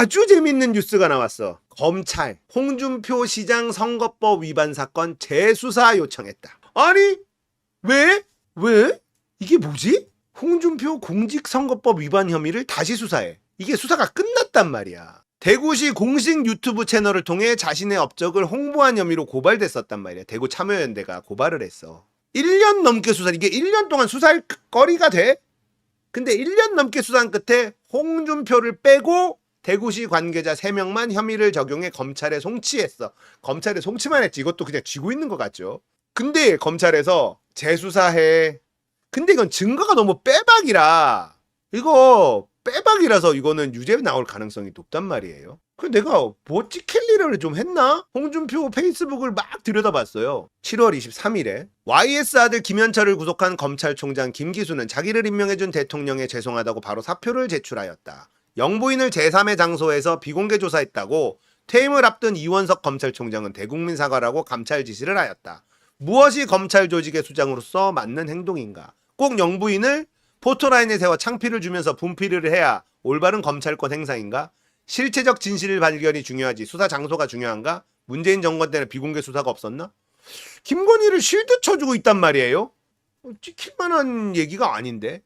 아주 재밌는 뉴스가 나왔어. 검찰 홍준표 시장 선거법 위반 사건 재수사 요청했다. 아니 왜? 왜? 이게 뭐지? 홍준표 공직선거법 위반 혐의를 다시 수사해. 이게 수사가 끝났단 말이야. 대구시 공식 유튜브 채널을 통해 자신의 업적을 홍보한 혐의로 고발됐었단 말이야. 대구 참여연대가 고발을 했어. 1년 넘게 수사, 이게 1년 동안 수사할 거리가 돼? 근데 1년 넘게 수사한 끝에 홍준표를 빼고 대구시 관계자 3명만 혐의를 적용해 검찰에 송치했어. 검찰에 송치만 했지. 이것도 그냥 쥐고 있는 것 같죠. 근데 검찰에서 재수사해. 근데 이건 증거가 너무 빼박이라. 이거 빼박이라서 이거는 유죄 나올 가능성이 높단 말이에요. 그 내가 뭐 찍힐 일을 좀 했나? 홍준표 페이스북을 막 들여다봤어요. 7월 23일에 YS 아들 김현철을 구속한 검찰총장 김기수는 자기를 임명해준 대통령에 죄송하다고 바로 사표를 제출하였다. 영부인을 제3의 장소에서 비공개 조사했다고 퇴임을 앞둔 이원석 검찰총장은 대국민 사과라고 감찰 지시를 하였다. 무엇이 검찰 조직의 수장으로서 맞는 행동인가? 꼭 영부인을 포토라인에 세워 창피를 주면서 분필을 해야 올바른 검찰권 행사인가? 실체적 진실 발견이 중요하지 수사 장소가 중요한가? 문재인 정권 때는 비공개 수사가 없었나? 김건희를 실드 쳐주고 있단 말이에요. 어, 찍힐 만한 얘기가 아닌데.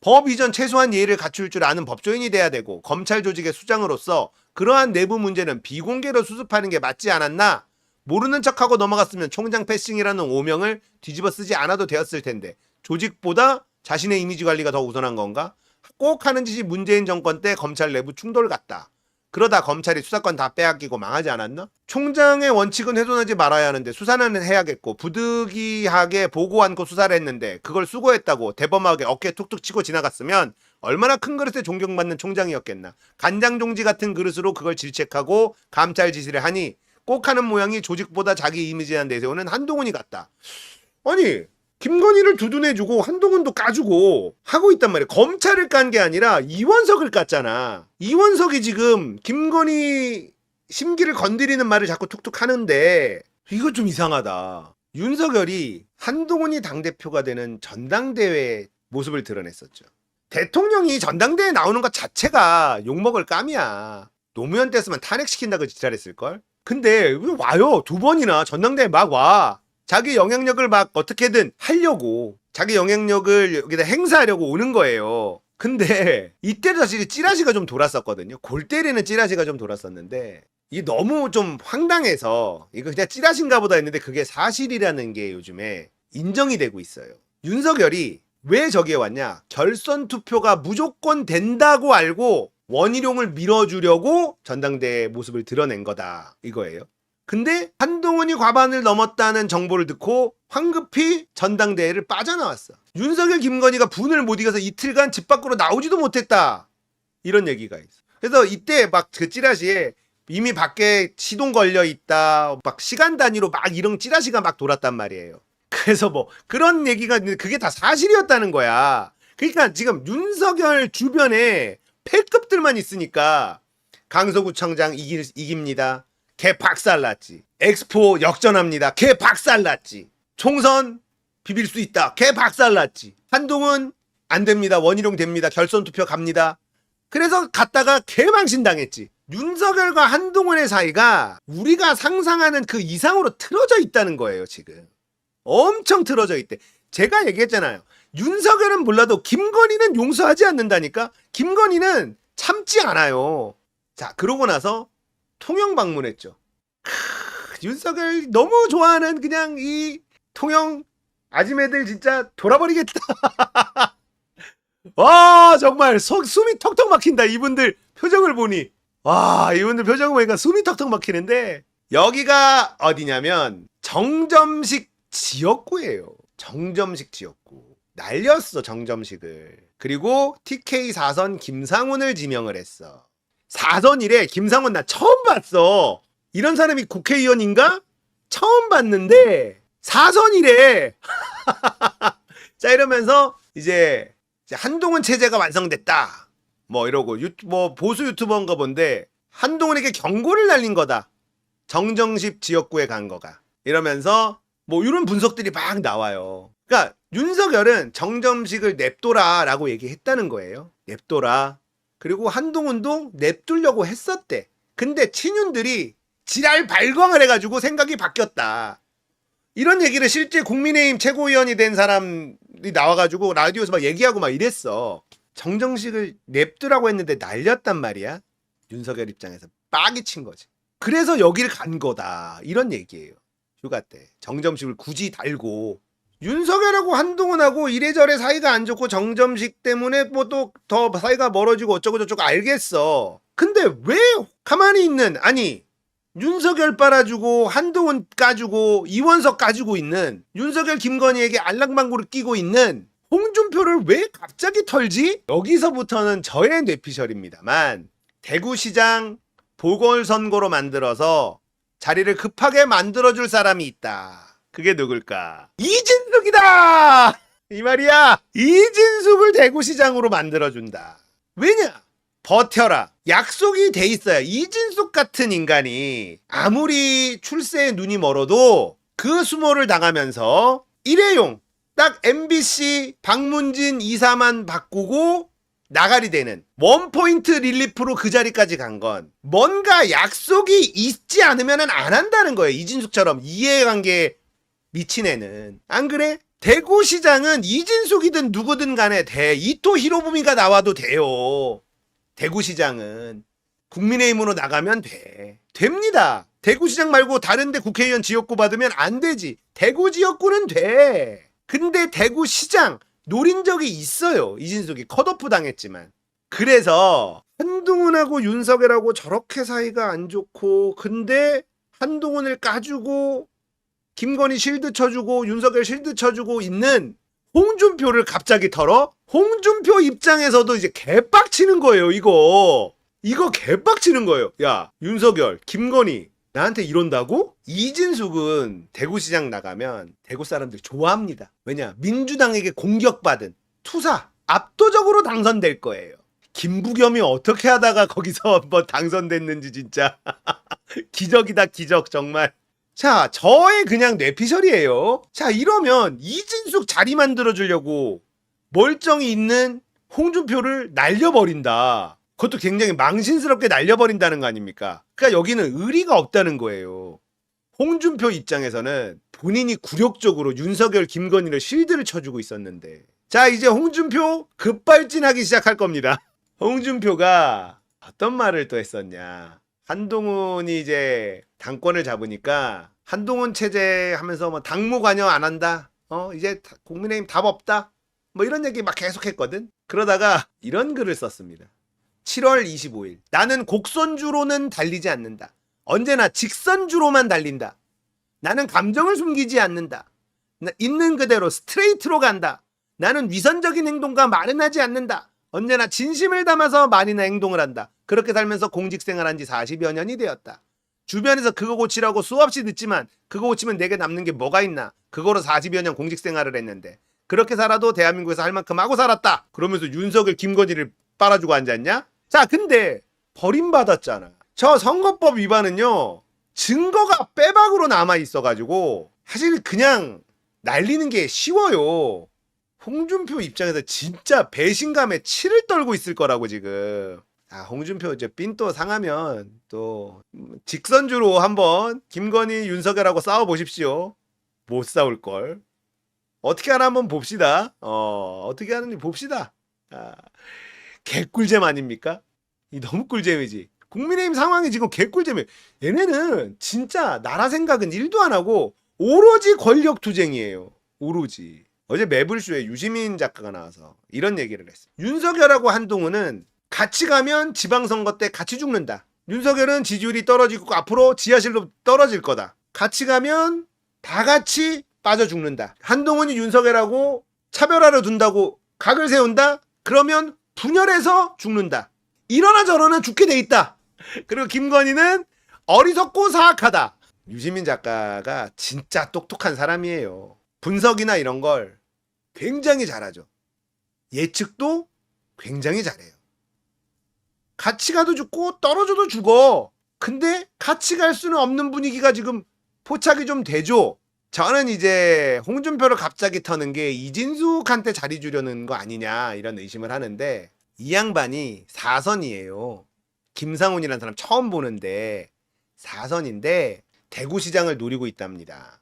법 이전 최소한 예의를 갖출 줄 아는 법조인이 돼야 되고 검찰 조직의 수장으로서 그러한 내부 문제는 비공개로 수습하는 게 맞지 않았나? 모르는 척하고 넘어갔으면 총장 패싱이라는 오명을 뒤집어 쓰지 않아도 되었을 텐데 조직보다 자신의 이미지 관리가 더 우선한 건가? 꼭 하는 짓이 문재인 정권 때 검찰 내부 충돌 같다. 그러다 검찰이 수사권 다 빼앗기고 망하지 않았나? 총장의 원칙은 훼손하지 말아야 하는데 수사는 해야겠고 부득이하게 보고 않고 수사를 했는데 그걸 수고했다고 대범하게 어깨 툭툭 치고 지나갔으면 얼마나 큰 그릇에 존경받는 총장이었겠나. 간장 종지 같은 그릇으로 그걸 질책하고 감찰 지시를 하니 꼭 하는 모양이 조직보다 자기 이미지만 내세우는 한동훈이 같다. 아니 김건희를 두둔해주고 한동훈도 까주고 하고 있단 말이야. 검찰을 깐 게 아니라 이원석을 깠잖아. 이원석이 지금 김건희 심기를 건드리는 말을 자꾸 툭툭 하는데 이거 좀 이상하다. 윤석열이 한동훈이 당대표가 되는 전당대회 모습을 드러냈었죠. 대통령이 전당대회 나오는 것 자체가 욕먹을 깜이야. 노무현 때였으면 탄핵시킨다고 지랄했을걸? 근데 왜 와요? 두 번이나 전당대회 막 와. 자기 영향력을 막 어떻게든 하려고 자기 영향력을 여기다 행사하려고 오는 거예요. 근데 이때도 사실 찌라시가 좀 돌았었거든요. 골 때리는 찌라시가 좀 돌았었는데 이게 너무 좀 황당해서 이거 그냥 찌라시인가 보다 했는데 그게 사실이라는 게 요즘에 인정이 되고 있어요. 윤석열이 왜 저기에 왔냐? 결선 투표가 무조건 된다고 알고 원희룡을 밀어주려고 전당대회 모습을 드러낸 거다. 이거예요. 근데 한동훈이 과반을 넘었다는 정보를 듣고 황급히 전당대회를 빠져나왔어. 윤석열 김건희가 분을 못 이겨서 이틀간 집 밖으로 나오지도 못했다. 이런 얘기가 있어. 그래서 이때 막 그 찌라시에 이미 밖에 시동 걸려 있다. 막 시간 단위로 막 이런 찌라시가 막 돌았단 말이에요. 그래서 뭐 그런 얘기가 그게 다 사실이었다는 거야. 그러니까 지금 윤석열 주변에 패급들만 있으니까 강서구청장 이깁니다. 개 박살났지. 엑스포 역전합니다. 개 박살났지. 총선 비빌 수 있다. 개 박살났지. 한동훈 안 됩니다. 원희룡 됩니다. 결선 투표 갑니다. 그래서 갔다가 개망신 당했지. 윤석열과 한동훈의 사이가 우리가 상상하는 그 이상으로 틀어져 있다는 거예요, 지금. 엄청 틀어져 있대. 제가 얘기했잖아요. 윤석열은 몰라도 김건희는 용서하지 않는다니까? 김건희는 참지 않아요. 자, 그러고 나서 통영 방문했죠. 크, 윤석열 너무 좋아하는 그냥 이 통영 아지매들 진짜 돌아버리겠다. 와 정말 속 숨이 턱턱 막힌다 이분들 표정을 보니 와 이분들 표정을 보니까 숨이 턱턱 막히는데 여기가 어디냐면 정점식 지역구예요. 정점식 지역구 날렸어 정점식을 그리고 TK 4선 김상훈을 지명을 했어. 4선이래 김상훈 나 처음 봤어. 이런 사람이 국회의원인가? 처음 봤는데 4선이래. 자 이러면서 이제 한동훈 체제가 완성됐다. 뭐 이러고 유, 뭐 보수 유튜버인가 본데 한동훈에게 경고를 날린 거다. 정정식 지역구에 간 거가. 이러면서 뭐 이런 분석들이 막 나와요. 그러니까 윤석열은 정점식을 냅둬라라고 얘기했다는 거예요. 냅둬라. 그리고 한동훈도 냅두려고 했었대. 근데 친윤들이 지랄 발광을 해가지고 생각이 바뀌었다. 이런 얘기를 실제 국민의힘 최고위원이 된 사람이 나와가지고 라디오에서 막 얘기하고 막 이랬어. 정정식을 냅두라고 했는데 날렸단 말이야. 윤석열 입장에서 빡이 친 거지. 그래서 여길 간 거다. 이런 얘기예요. 휴가 때. 정점식을 굳이 달고. 윤석열하고 한동훈하고 이래저래 사이가 안 좋고 정점식 때문에 뭐 또 더 사이가 멀어지고 어쩌고 저쩌고 알겠어. 근데 왜 가만히 있는 아니 윤석열 빨아주고 한동훈 까주고 이원석 까주고 있는 윤석열 김건희에게 알랑방구를 끼고 있는 홍준표를 왜 갑자기 털지? 여기서부터는 저의 뇌피셜입니다만 대구시장 보궐선거로 만들어서 자리를 급하게 만들어줄 사람이 있다. 그게 누굴까? 이진숙이다! 이 말이야. 이진숙을 대구시장으로 만들어준다. 왜냐? 버텨라. 약속이 돼 있어요. 이진숙 같은 인간이 아무리 출세에 눈이 멀어도 그 수모를 당하면서 일회용 딱 MBC 박문진 이사만 바꾸고 나가리 되는 원포인트 릴리프로 그 자리까지 간 건 뭔가 약속이 있지 않으면 안 한다는 거예요. 이진숙처럼 이해관계 미친 애는. 안 그래? 대구 시장은 이진숙이든 누구든 간에 돼. 이토 히로부미가 나와도 돼요. 대구 시장은. 국민의힘으로 나가면 돼. 됩니다. 대구 시장 말고 다른데 국회의원 지역구 받으면 안 되지. 대구 지역구는 돼. 근데 대구 시장 노린 적이 있어요. 이진숙이 컷오프 당했지만. 그래서 한동훈하고 윤석열하고 저렇게 사이가 안 좋고 근데 한동훈을 까주고 김건희 실드 쳐주고 윤석열 실드 쳐주고 있는 홍준표를 갑자기 털어? 홍준표 입장에서도 이제 개빡치는 거예요, 이거. 이거 개빡치는 거예요. 야, 윤석열, 김건희, 나한테 이런다고? 이진숙은 대구시장 나가면 대구 사람들 좋아합니다. 왜냐? 민주당에게 공격받은 투사, 압도적으로 당선될 거예요. 김부겸이 어떻게 하다가 거기서 뭐 당선됐는지 진짜. 기적이다, 기적, 정말. 자, 저의 그냥 뇌피셜이에요. 자, 이러면 이진숙 자리 만들어주려고 멀쩡히 있는 홍준표를 날려버린다. 그것도 굉장히 망신스럽게 날려버린다는 거 아닙니까? 그러니까 여기는 의리가 없다는 거예요. 홍준표 입장에서는 본인이 굴욕적으로 윤석열, 김건희를 실드를 쳐주고 있었는데. 자, 이제 홍준표 급발진하기 시작할 겁니다. 홍준표가 어떤 말을 또 했었냐. 한동훈이 이제 당권을 잡으니까 한동훈 체제 하면서 뭐 당무 관여 안 한다. 어, 이제 다- 국민의힘 답 없다. 뭐 이런 얘기 막 계속 했거든. 그러다가 이런 글을 썼습니다. 7월 25일. 나는 곡선주로는 달리지 않는다. 언제나 직선주로만 달린다. 나는 감정을 숨기지 않는다. 나- 있는 그대로 스트레이트로 간다. 나는 위선적인 행동과 말은 하지 않는다. 언제나 진심을 담아서 말이나 행동을 한다. 그렇게 살면서 공직 생활한 지 40여 년이 되었다. 주변에서 그거 고치라고 수없이 듣지만 그거 고치면 내게 남는 게 뭐가 있나? 그거로 40여 년 공직 생활을 했는데 그렇게 살아도 대한민국에서 할 만큼 하고 살았다. 그러면서 윤석열 김건희를 빨아주고 앉았냐? 자, 근데 버림받았잖아. 저 선거법 위반은요. 증거가 빼박으로 남아 있어가지고 사실 그냥 날리는 게 쉬워요. 홍준표 입장에서 진짜 배신감에 치를 떨고 있을 거라고 지금. 아, 홍준표 이제 삔또 상하면 또 직선주로 한번 김건희 윤석열하고 싸워 보십시오. 못 싸울 걸. 어떻게 하나 한번 봅시다. 어, 어떻게 하는지 봅시다. 아, 개꿀잼 아닙니까? 이 너무 꿀잼이지. 국민의힘 상황이 지금 개꿀잼이에요. 얘네는 진짜 나라 생각은 1도 안 하고 오로지 권력 투쟁이에요. 오로지. 어제 매불쇼에 유시민 작가가 나와서 이런 얘기를 했어. 윤석열하고 한동훈은 같이 가면 지방선거 때 같이 죽는다. 윤석열은 지지율이 떨어지고 앞으로 지하실로 떨어질 거다. 같이 가면 다 같이 빠져 죽는다. 한동훈이 윤석열하고 차별화를 둔다고 각을 세운다? 그러면 분열해서 죽는다. 이러나 저러나 죽게 돼 있다. 그리고 김건희는 어리석고 사악하다. 유시민 작가가 진짜 똑똑한 사람이에요. 분석이나 이런 걸 굉장히 잘하죠. 예측도 굉장히 잘해요. 같이 가도 죽고 떨어져도 죽어. 근데 같이 갈 수는 없는 분위기가 지금 포착이 좀 되죠. 저는 이제 홍준표를 갑자기 터는 게 이진숙한테 자리 주려는 거 아니냐 이런 의심을 하는데 이 양반이 사선이에요. 김상훈이라는 사람 처음 보는데 사선인데 대구시장을 노리고 있답니다.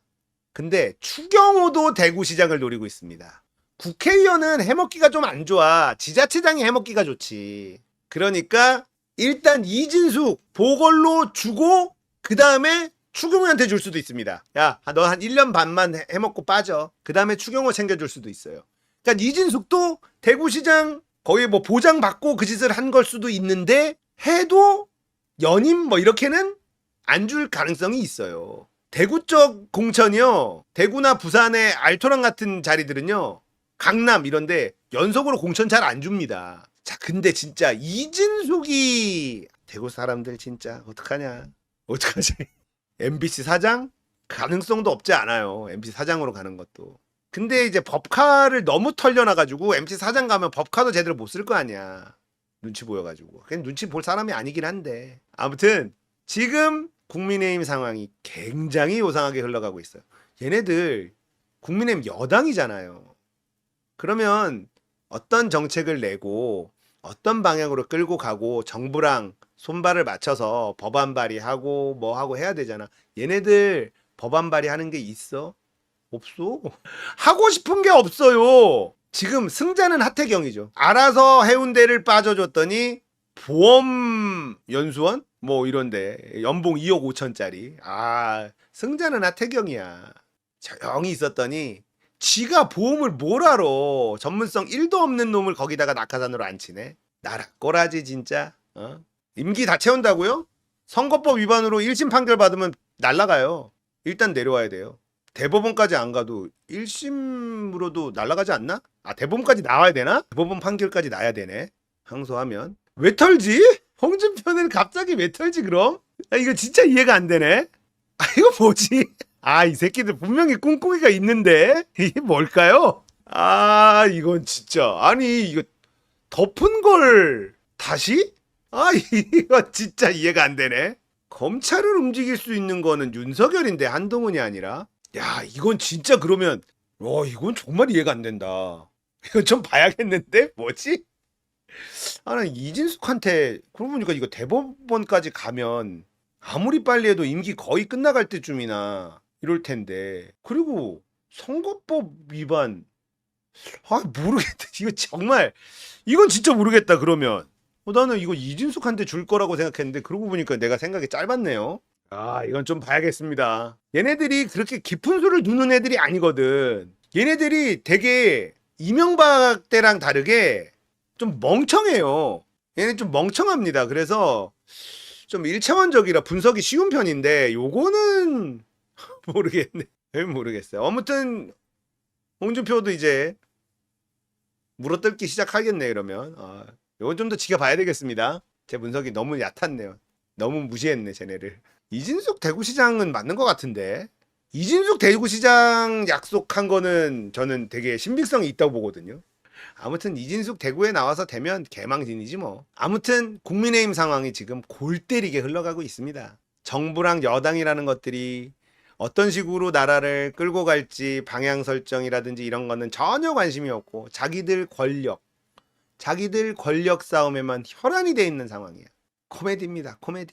근데 추경호도 대구시장을 노리고 있습니다. 국회의원은 해먹기가 좀 안 좋아. 지자체장이 해먹기가 좋지. 그러니까 일단 이진숙 보궐로 주고 그 다음에 추경호한테 줄 수도 있습니다. 야, 너 한 1년 반만 해- 해먹고 빠져. 그 다음에 추경호 챙겨줄 수도 있어요. 그러니까 이진숙도 대구시장 거의 뭐 보장받고 그 짓을 한 걸 수도 있는데 해도 연임 뭐 이렇게는 안 줄 가능성이 있어요. 대구 쪽 공천이요. 대구나 부산의 알토랑 같은 자리들은요. 강남 이런데 연속으로 공천 잘 안 줍니다. 자, 근데 진짜 이진숙이 대구 사람들 진짜 어떡하냐? 어떡하지? MBC 사장 가능성도 없지 않아요. MBC 사장으로 가는 것도. 근데 이제 법카를 너무 털려놔가지고 MC 사장 가면 법카도 제대로 못 쓸 거 아니야. 눈치 보여가지고. 그냥 눈치 볼 사람이 아니긴 한데. 아무튼 지금 국민의힘 상황이 굉장히 요상하게 흘러가고 있어요. 얘네들 국민의힘 여당이잖아요. 그러면 어떤 정책을 내고 어떤 방향으로 끌고 가고 정부랑 손발을 맞춰서 법안 발의하고 뭐 하고 해야 되잖아. 얘네들 법안 발의하는 게 있어? 없어. 하고 싶은 게 없어요. 지금 승자는 하태경이죠. 알아서 해운대를 빠져줬더니 보험 연수원 뭐 이런데 연봉 2억 5천짜리. 아 승자는 하태경이야. 조용히 있었더니 지가 보험을 뭘 알아. 전문성 1도 없는 놈을 거기다가 낙하산으로 앉히네. 나라 꼬라지 진짜. 어? 임기 다 채운다고요? 선거법 위반으로 1심 판결 받으면 날라가요. 일단 내려와야 돼요. 대법원까지 안 가도 1심으로도 날라가지 않나? 아 대법원까지 나와야 되나? 대법원 판결까지 나야 되네. 항소하면 왜 털지? 홍준표는 갑자기 왜 털지 그럼? 아, 이거 진짜 이해가 안 되네. 아 이거 뭐지? 아 이 새끼들 분명히 꿍꿍이가 있는데 이게 뭘까요? 아 이건 진짜 아니 이거 덮은 걸 다시? 아 이거 진짜 이해가 안 되네. 검찰을 움직일 수 있는 거는 윤석열인데 한동훈이 아니라 야 이건 진짜 그러면 와 이건 정말 이해가 안 된다. 이건 좀 봐야겠는데 뭐지? 아나 이진숙한테 그러고 보니까 이거 대법원까지 가면 아무리 빨리 해도 임기 거의 끝나갈 때쯤이나 이럴 텐데 그리고 선거법 위반 아 모르겠다 이거 정말 이건 진짜 모르겠다 그러면 어, 나는 이거 이진숙한테 줄 거라고 생각했는데 그러고 보니까 내가 생각이 짧았네요. 아 이건 좀 봐야겠습니다. 얘네들이 그렇게 깊은 수를 두는 애들이 아니거든. 얘네들이 되게 이명박 때랑 다르게 좀 멍청해요. 얘네 좀 멍청합니다. 그래서 좀 일차원적이라 분석이 쉬운 편인데 요거는 모르겠네. 모르겠어요. 아무튼 홍준표도 이제 물어뜯기 시작하겠네 이러면 아, 요건 좀 더 지켜봐야 되겠습니다. 제 분석이 너무 얕았네요. 너무 무시했네 쟤네를. 이진숙 대구시장은 맞는 것 같은데 이진숙 대구시장 약속한 거는 저는 되게 신빙성이 있다고 보거든요. 아무튼 이진숙 대구에 나와서 되면 개망신이지 뭐. 아무튼 국민의힘 상황이 지금 골 때리게 흘러가고 있습니다. 정부랑 여당이라는 것들이 어떤 식으로 나라를 끌고 갈지 방향 설정이라든지 이런 거는 전혀 관심이 없고 자기들 권력, 자기들 권력 싸움에만 혈안이 돼 있는 상황이야. 코미디입니다. 코미디.